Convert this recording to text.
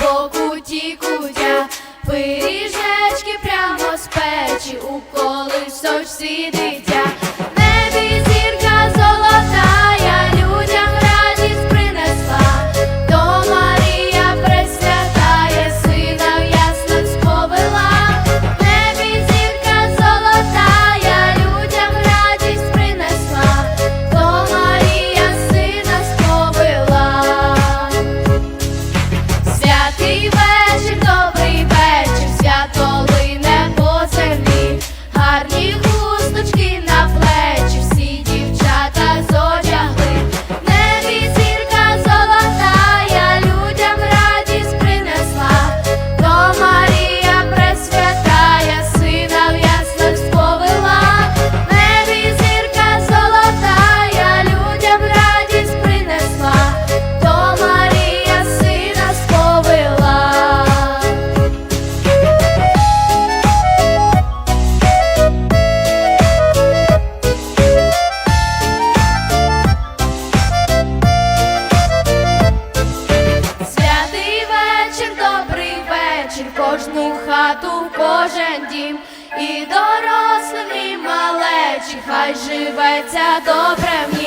по куті кутя, пиріжечки прямо з печі, у колисочці сидить. кожну хату, в кожен дім, і дорослим, і малечі, хай живеться добре.